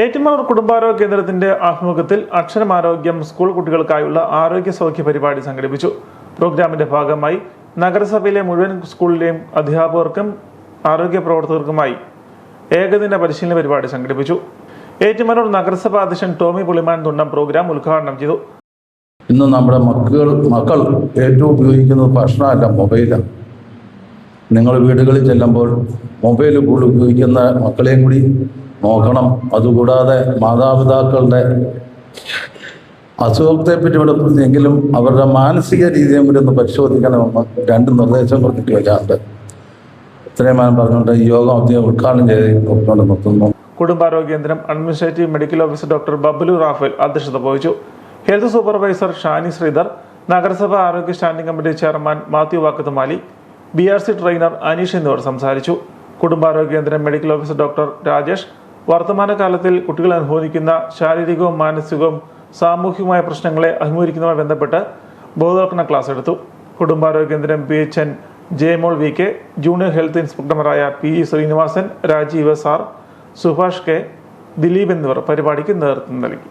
ഏറ്റുമാനൂർ കുടുംബാരോഗ്യ കേന്ദ്രത്തിന്റെ ആഭിമുഖ്യത്തിൽ അക്ഷരമാരോഗ്യം സ്കൂൾ കുട്ടികൾക്കായുള്ള ആരോഗ്യ സൗഖ്യ പരിപാടി സംഘടിപ്പിച്ചു. പ്രോഗ്രാമിന്റെ ഭാഗമായി നഗരസഭയിലെ മുഴുവൻ സ്കൂളിലെയും അധ്യാപകർക്കും ആരോഗ്യ പ്രവർത്തകർക്കുമായി ഏകദിന പരിശീലന പരിപാടി സംഘടിപ്പിച്ചു. ഏറ്റുമാനൂർ നഗരസഭാ അധ്യക്ഷൻ ടോമി പുളിമാൻ തുണ്ടം പ്രോഗ്രാം ഉദ്ഘാടനം ചെയ്തു. ഇന്ന് നമ്മുടെ മക്കൾ മക്കൾ ഏറ്റവും ഉപയോഗിക്കുന്നത് ഭക്ഷണമല്ല മൊബൈലാണ്. നിങ്ങൾ വീടുകളിൽ ചെല്ലുമ്പോൾ മൊബൈൽ കൂടുതൽ ഉപയോഗിക്കുന്ന മക്കളെയും കൂടി നോക്കണം. അതുകൂടാതെ മാതാപിതാക്കളുടെ അസുഖത്തെ പറ്റി എങ്കിലും അവരുടെ മാനസിക രീതിയെ കൂടി ഒന്ന് പരിശോധിക്കണമെന്ന് രണ്ട് നിർദ്ദേശം കൊടുത്തിട്ട് വരാറുണ്ട്. ഇത്രയും പറഞ്ഞുകൊണ്ട് ഈ യോഗം അധികം ഉദ്ഘാടനം ചെയ്ത് നിർത്തുന്നു. കുടുംബാരോഗ്യ കേന്ദ്രം administrative medical officer doctor Bablu Raphael അധ്യക്ഷത വഹിച്ചു. ഹെൽത്ത് സൂപ്പർവൈസർ ഷാനി ശ്രീധർ നഗരസഭ ആരോഗ്യ standing committee chairman Mathew Vakkathumali B R C trainer Aneesh എന്നിവർ സംസാരിച്ചു. കുടുംബാരോഗ്യ കേന്ദ്രം മെഡിക്കൽ ഓഫീസർ ഡോക്ടർ രാജേഷ് വർത്തമാനകാലത്തിൽ കുട്ടികൾ അനുഭവിക്കുന്ന ശാരീരികവും മാനസികവും സാമൂഹികവുമായ പ്രശ്നങ്ങളെ അഭിമുഖീകരിക്കുന്നതുമായി ബന്ധപ്പെട്ട് ബോധവൽക്കരണ ക്ലാസ് എടുത്തു. കുടുംബാരോഗ്യ കേന്ദ്രം P H N Jayamol V K junior health ഇൻസ്പെക്ടർമാരായ P E Srinivasan Rajeev sir Subhash K Dileep എന്നിവർ പരിപാടിക്ക് നേതൃത്വം നൽകി.